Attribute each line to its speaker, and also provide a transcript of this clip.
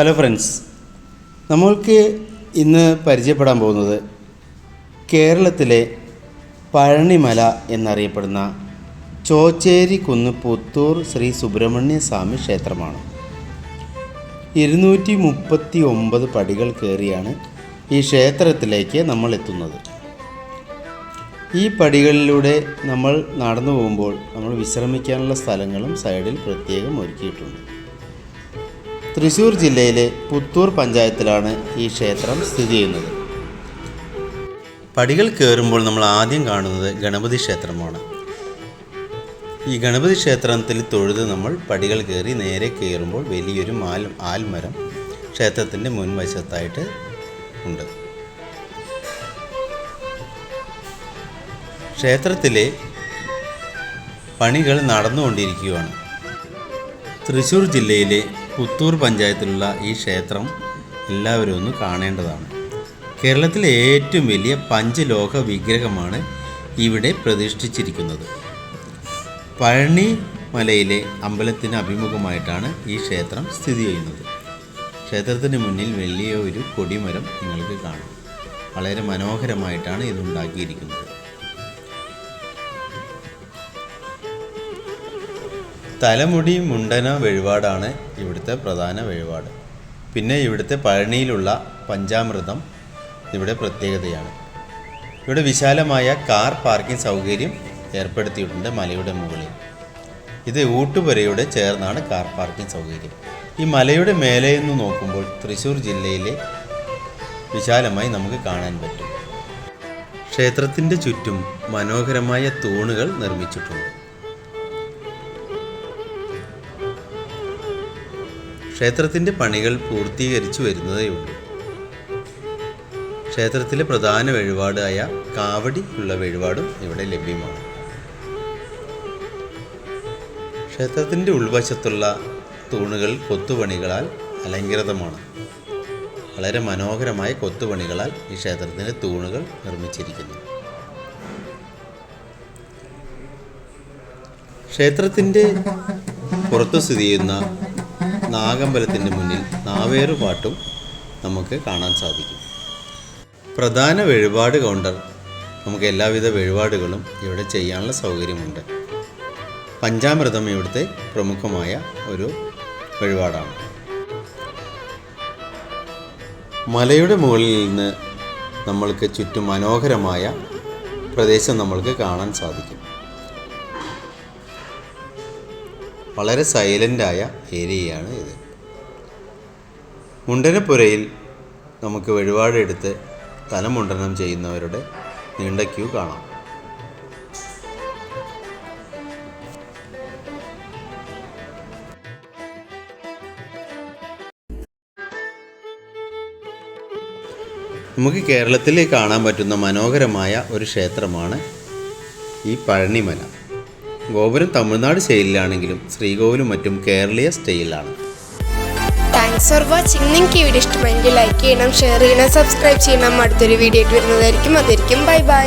Speaker 1: Hello friends നമ്മൾക്ക് ഇന്ന് പരിചയപ്പെടാൻ പോകുന്നത് കേരളത്തിലെ പഴനിമല എന്നറിയപ്പെടുന്ന ചോച്ചേരി കുന്ന് പുത്തൂർ ശ്രീ സുബ്രഹ്മണ്യ സ്വാമി ക്ഷേത്രമാണ്. ഇരുന്നൂറ്റി മുപ്പത്തി ഒമ്പത് പടികൾ കയറിയാണ് ഈ ക്ഷേത്രത്തിലേക്ക് നമ്മൾ എത്തുന്നത്. ഈ പടികളിലൂടെ നമ്മൾ നടന്നു പോകുമ്പോൾ നമ്മൾ വിശ്രമിക്കാനുള്ള സ്ഥലങ്ങളും സൈഡിൽ പ്രത്യേകം ഒരുക്കിയിട്ടുണ്ട്. തൃശ്ശൂർ ജില്ലയിലെ പുത്തൂർ പഞ്ചായത്തിലാണ് ഈ ക്ഷേത്രം സ്ഥിതി ചെയ്യുന്നത്. പടികൾ കയറുമ്പോൾ നമ്മൾ ആദ്യം കാണുന്നത് ഗണപതി ക്ഷേത്രമാണ്. ഈ ഗണപതി ക്ഷേത്രത്തിൽ തൊഴുത് നമ്മൾ പടികൾ കയറി നേരെ കയറുമ്പോൾ വലിയൊരു മാൽ ആൽമരം ക്ഷേത്രത്തിന്റെ മുൻവശത്തായിട്ട് ഉണ്ട്. ക്ഷേത്രത്തിലെ പണികൾ നടന്നുകൊണ്ടിരിക്കുകയാണ്. തൃശ്ശൂർ ജില്ലയിലെ പുത്തൂർ പഞ്ചായത്തിലുള്ള ഈ ക്ഷേത്രം എല്ലാവരും ഒന്ന് കാണേണ്ടതാണ്. കേരളത്തിലെ ഏറ്റവും വലിയ പഞ്ചലോഹ വിഗ്രഹമാണ് ഇവിടെ പ്രതിഷ്ഠിച്ചിരിക്കുന്നത്. പഴനി മലയിലെ അമ്പലത്തിന് അഭിമുഖമായിട്ടാണ് ഈ ക്ഷേത്രം സ്ഥിതി ചെയ്യുന്നത്. ക്ഷേത്രത്തിന് മുന്നിൽ വലിയ ഒരു കൊടിമരം നിങ്ങൾക്ക് കാണാം. വളരെ മനോഹരമായിട്ടാണ് ഇത് തലമുടി മുണ്ടന വഴിപാടാണ് ഇവിടുത്തെ പ്രധാന വഴിപാട്. പിന്നെ ഇവിടുത്തെ പഴനിയിലുള്ള പഞ്ചാമൃതം ഇവിടെ പ്രത്യേകതയാണ്. ഇവിടെ വിശാലമായ കാർ പാർക്കിംഗ് സൗകര്യം ഏർപ്പെടുത്തിയിട്ടുണ്ട് മലയുടെ മുകളിൽ. ഇത് ഊട്ടുപുരയുടെ ചേർന്നാണ് കാർ പാർക്കിംഗ് സൗകര്യം. ഈ മലയുടെ മേലെ നിന്ന് നോക്കുമ്പോൾ തൃശ്ശൂർ ജില്ലയിലെ വിശാലമായി നമുക്ക് കാണാൻ പറ്റും. ക്ഷേത്രത്തിന്റെ ചുറ്റും മനോഹരമായ തൂണുകൾ നിർമ്മിച്ചിട്ടുണ്ട്. ക്ഷേത്രത്തിന്റെ പണികൾ പൂർത്തീകരിച്ചു വരുന്നതേ ഉള്ളൂ. ക്ഷേത്രത്തിലെ പ്രധാന വഴിപാടായ കാവടി ഉള്ള വഴിപാടും ഇവിടെ ലഭ്യമാണ്. ക്ഷേത്രത്തിന്റെ ഉൾവശത്തുള്ള തൂണുകൾ കൊത്തുപണികളാൽ അലങ്കൃതമാണ്. വളരെ മനോഹരമായ കൊത്തുപണികളാൽ ഈ ക്ഷേത്രത്തിന്റെ തൂണുകൾ നിർമ്മിച്ചിരിക്കുന്നു. ക്ഷേത്രത്തിന്റെ പുറത്ത് സ്ഥിതി ചെയ്യുന്ന നാഗമ്പലത്തിന്റെ മുന്നിൽ നാവേറുപാട്ടും നമുക്ക് കാണാൻ സാധിക്കും. പ്രധാന വഴിപാട് കൗണ്ടർ നമുക്ക് എല്ലാവിധ വഴിപാടുകളും ഇവിടെ ചെയ്യാനുള്ള സൗകര്യമുണ്ട്. പഞ്ചാമൃതം ഇവിടുത്തെ പ്രമുഖമായ ഒരു വഴിപാടാണ്. മലയുടെ മുകളിൽ നിന്ന് നമ്മൾക്ക് ചുറ്റും മനോഹരമായ പ്രദേശം നമ്മൾക്ക് കാണാൻ സാധിക്കും. വളരെ സൈലന്റായ ഏരിയയാണ് ഇത്. മുണ്ടനപ്പുരയിൽ നമുക്ക് വഴിപാടെടുത്ത് തലമുണ്ടനം ചെയ്യുന്നവരുടെ നീണ്ട ക്യൂ കാണാം. നമുക്ക് കേരളത്തിൽ കാണാൻ പറ്റുന്ന മനോഹരമായ ഒരു ക്ഷേത്രമാണ് ഈ പഴനിമല. ഗോപുരം തമിഴ്നാട് സ്റ്റൈലിലാണെങ്കിലും ശ്രീകോവിലും മറ്റും കേരളീയ സ്റ്റൈലിലാണ്.
Speaker 2: താങ്ക്സ് ഫോർ വാച്ചിങ് നിങ്ങൾക്ക് ഈ വീഡിയോ ഇഷ്ടമായെങ്കിൽ ലൈക്ക് ചെയ്യണം ഷെയർ ചെയ്യണം സബ്സ്ക്രൈബ് ചെയ്യണം. അടുത്തൊരു വീഡിയോ ആയിട്ട് വരുന്നതായിരിക്കും. അതായിരിക്കും ബൈ ബൈ